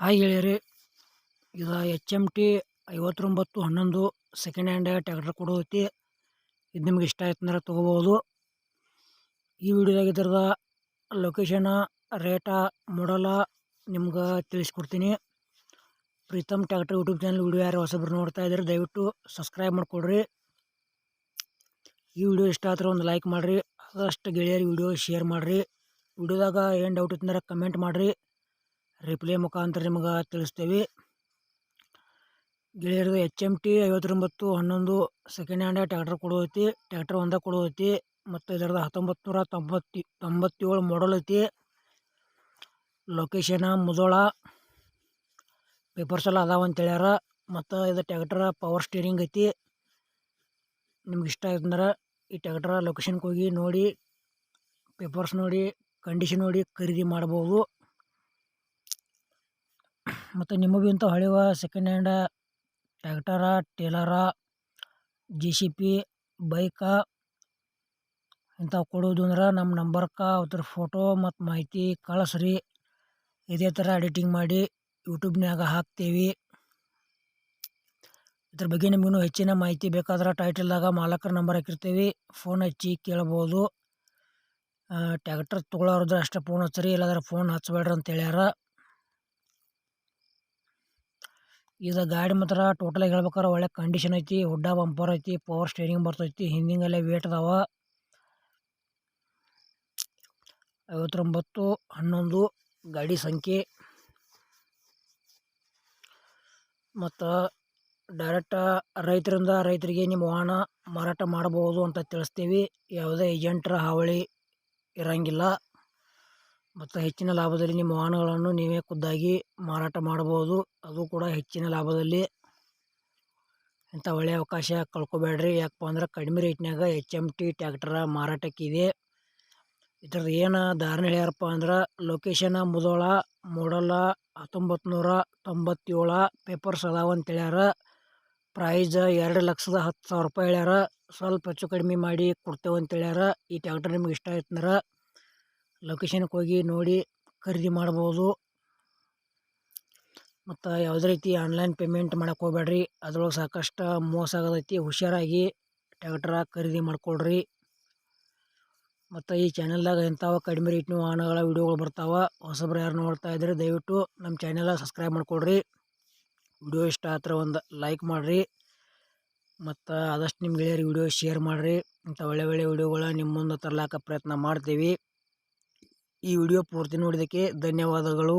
Hi ಗೆಳೆಯರಿ, ಇದು H M T ಐವತ್ತೊಂಬತ್ತು ಹನ್ನೊಂದು ಸೆಕೆಂಡ್ ಹ್ಯಾಂಡ್ ಟ್ಯಾಕ್ಟರ್ ಕೊಡೋತಿ ಇದು ನಿಮ್ಗೆ ಇಷ್ಟ ಆಯ್ತು ಅಂದ್ರೆ ತೊಗೋಬೋದು. ಈ ವಿಡಿಯೋದಾಗ ಇದ್ರದ ಲೊಕೇಶನ ರೇಟ ಮಾಡಲ ನಿಮ್ಗೆ ತಿಳಿಸ್ಕೊಡ್ತೀನಿ. Pritam tractor YouTube channel video ಯಾರು ಹೊಸಬ್ರು ನೋಡ್ತಾ ಇದ್ದಾರೆ ದಯವಿಟ್ಟು ಸಬ್ಸ್ಕ್ರೈಬ್ ಮಾಡಿಕೊಡ್ರಿ. ಈ ವಿಡಿಯೋ ಇಷ್ಟ ಆದ್ರೆ ಒಂದು ಲೈಕ್ ಮಾಡಿರಿ, ಆದಷ್ಟು ಗೆಳೆಯರಿ ವಿಡಿಯೋ ಶೇರ್ ಮಾಡಿರಿ. ವಿಡಿಯೋದಾಗ ಏನು ಡೌಟ್ ಇತ್ತಂದ್ರೆ ಕಮೆಂಟ್ ಮಾಡಿರಿ. ರಿಪ್ಲೈ ಮುಖಾಂತರ ನಿಮ್ಗೆ ತಿಳಿಸ್ತೇವೆ. ಗೆಳೆಯರದು ಎಚ್ ಎಂ ಟಿ ಐವತ್ತೊಂಬತ್ತು ಹನ್ನೊಂದು ಸೆಕೆಂಡ್ ಹ್ಯಾಂಡ್ ಟ್ಯಾಕ್ಟರ್ ಕೊಡೋತಿ ಟ್ಯಾಕ್ಟರ್ ಒಂದೇ ಕೊಡೋತಿ ಮತ್ತು ಇದರದ್ದು ಹತ್ತೊಂಬತ್ತು ನೂರ ತೊಂಬತ್ತು, ತೊಂಬತ್ತೇಳು ಮಾಡಲ್ ಐತಿ. ಲೊಕೇಶನ ಮುದೋಳ ಪೇಪರ್ಸ್ ಎಲ್ಲ ಅದಾವ ಅಂತ ಹೇಳ್ಯಾರ. ಮತ್ತು ಇದು ಟ್ಯಾಕ್ಟರ್ ಪವರ್ ಸ್ಟೀರಿಂಗ್ ಐತಿ. ನಿಮ್ಗೆ ಇಷ್ಟ ಆಯ್ತಂದ್ರೆ ಈ ಟ್ಯಾಕ್ಟರ್ ಲೊಕೇಶನ್ಗೆ ಹೋಗಿ ನೋಡಿ ಪೇಪರ್ಸ್ ನೋಡಿ ಕಂಡೀಷನ್ ನೋಡಿ ಖರೀದಿ ಮಾಡ್ಬೋದು. ಮತ್ತು ನಿಮಗೂ ಇಂಥ ಹಳೆವ second hand tractor trailer J C B bike ಇಂಥವು ಕೊಡೋದು ಅಂದ್ರೆ ನಮ್ಮ ನಂಬರ್ಕ ಅದ್ರ ಫೋಟೋ ಮತ್ತು ಮಾಹಿತಿ ಕಳಿಸ್ರಿ. ಇದೇ ಥರ ಎಡಿಟಿಂಗ್ ಮಾಡಿ ಯೂಟ್ಯೂಬ್ನಾಗ ಹಾಕ್ತೀವಿ. ಇದ್ರ ಬಗ್ಗೆ ನಿಮಗೂ ಹೆಚ್ಚಿನ ಮಾಹಿತಿ ಬೇಕಾದ್ರೆ ಟೈಟಲ್ದಾಗ ಮಾಲಕರ ನಂಬರ್ ಹಾಕಿರ್ತೀವಿ. ಫೋನ್ ಹಚ್ಚಿ ಕೇಳ್ಬೋದು. ಟ್ಯಾಕ್ಟರ್ ತೊಗೊಳೋರ್ದು ಅಷ್ಟೇ ಫೋನ್ ಹಚ್ಚಿರಿ, ಇಲ್ಲಾದ್ರೆ ಫೋನ್ ಹಚ್ಚಬೇಡ್ರಿ ಅಂತ ಹೇಳ್ಯಾರ. ಇದು ಗಾಡಿ ಮಾತ್ರ ಟೋಟಲಾಗಿ ಹೇಳ್ಬೇಕಾರೆ ಒಳ್ಳೆ ಕಂಡೀಷನ್ ಐತಿ, ಹುಡ್ಡ ಬಂಪರ್ ಐತಿ ಪವರ್ ಸ್ಟೇರಿಂಗ್ ಬರ್ತೈತಿ ಹಿಂದಿಂಗೆಲ್ಲ ವೇಟ್ ಅದಾವ. ಐವತ್ತೊಂಬತ್ತು, ಹನ್ನೊಂದು, ಗಾಡಿ ಸಂಖ್ಯೆ. ಮತ್ತು ಡೈರೆಕ್ಟ್ ರೈತರಿಂದ ರೈತರಿಗೆ ನಿಮ್ಮ ವಾಹನ ಮಾರಾಟ ಮಾಡಬಹುದು ಅಂತ ತಿಳಿಸ್ತೀವಿ. ಯಾವುದೇ ಏಜೆಂಟ್ರ ಹಾವಳಿ ಇರಂಗಿಲ್ಲ. ಮತ್ತು ಹೆಚ್ಚಿನ ಲಾಭದಲ್ಲಿ ನಿಮ್ಮ ವಾಹನಗಳನ್ನು ನೀವೇ ಖುದ್ದಾಗಿ ಮಾರಾಟ ಮಾಡಬಹುದು ಅದು ಕೂಡ ಹೆಚ್ಚಿನ ಲಾಭದಲ್ಲಿ. ಇಂಥ ಒಳ್ಳೆಯ ಅವಕಾಶ ಕಳ್ಕೊಬೇಡ್ರಿ. ಯಾಕಪ್ಪ ಅಂದ್ರೆ ಕಡಿಮೆ ರೇಟ್ನಾಗ ಎಚ್ ಎಂ ಟಿ ಟ್ಯಾಕ್ಟರ ಮಾರಾಟಕ್ಕಿದೆ ಇದ್ರದ್ದು ಏನು ಧಾರಣೆ ಹೇಳ್ಯಾರಪ್ಪ ಅಂದ್ರೆ ಲೊಕೇಶನ ಮುದೋಳ, ಮೂಡಲ ಹತ್ತೊಂಬತ್ತು ನೂರ ತೊಂಬತ್ತೇಳ, ಪೇಪರ್ಸ್ ಅದಾವ ಅಂತ ಹೇಳ್ಯಾರ. ಪ್ರೈಸ್ ಎರಡು ಲಕ್ಷದ ಹತ್ತು ಸಾವಿರ ರೂಪಾಯಿ ಹೇಳ್ಯಾರ. ಸ್ವಲ್ಪ ಹೆಚ್ಚು ಕಡಿಮೆ ಮಾಡಿ ಕೊಡ್ತೇವೆ ಅಂತ ಹೇಳ್ಯಾರ. ಈ ಟ್ಯಾಕ್ಟರ್ ನಿಮ್ಗೆ ಇಷ್ಟ ಆಯ್ತು ಅಂದ್ರೆ ಲೊಕೇಶನ್ಗೆ ಹೋಗಿ ನೋಡಿ ಖರೀದಿ ಮಾಡ್ಬೋದು. ಮತ್ತು ಯಾವುದೇ ರೀತಿ ಆನ್ಲೈನ್ ಪೇಮೆಂಟ್ ಮಾಡಕ್ಕೆ ಹೋಗ್ಬೇಡ್ರಿ. ಅದ್ರೊಳಗೆ ಸಾಕಷ್ಟು ಮೋಸ ಆಗೋದೈತಿ ಹುಷಾರಾಗಿ ಟ್ಯಾಕ್ಟ್ರ ಖರೀದಿ ಮಾಡ್ಕೊಳ್ರಿ. ಮತ್ತು ಈ ಚಾನಲ್ದಾಗ ಇಂಥವು ಕಡಿಮೆ ರೇಟ್ನೂ ವಾಹನಗಳ ವಿಡಿಯೋಗಳು ಬರ್ತಾವೆ. ಹೊಸಬ್ರು ಯಾರು ನೋಡ್ತಾ ಇದ್ದರೆ ದಯವಿಟ್ಟು ನಮ್ಮ ಚಾನೆಲ ಸಬ್ಸ್ಕ್ರೈಬ್ ಮಾಡ್ಕೊಳ್ರಿ. ವಿಡಿಯೋ ಇಷ್ಟ ಆದ್ರೆ ಒಂದು ಲೈಕ್ ಮಾಡಿರಿ. ಮತ್ತು ಆದಷ್ಟು ನಿಮ್ಮ ಗೆಳೆಯರಿಗೆ ವಿಡಿಯೋ ಶೇರ್ ಮಾಡಿರಿ. ಇಂಥ ಒಳ್ಳೆ ಒಳ್ಳೆ ವಿಡಿಯೋಗಳ ನಿಮ್ಮ ಮುಂದೆ ತರ್ಲಾಕ ಪ್ರಯತ್ನ ಮಾಡ್ತೀವಿ. ಈ ವಿಡಿಯೋ ಪೂರ್ತಿ ನೋಡಿದ್ದಕ್ಕೆ ಧನ್ಯವಾದಗಳು.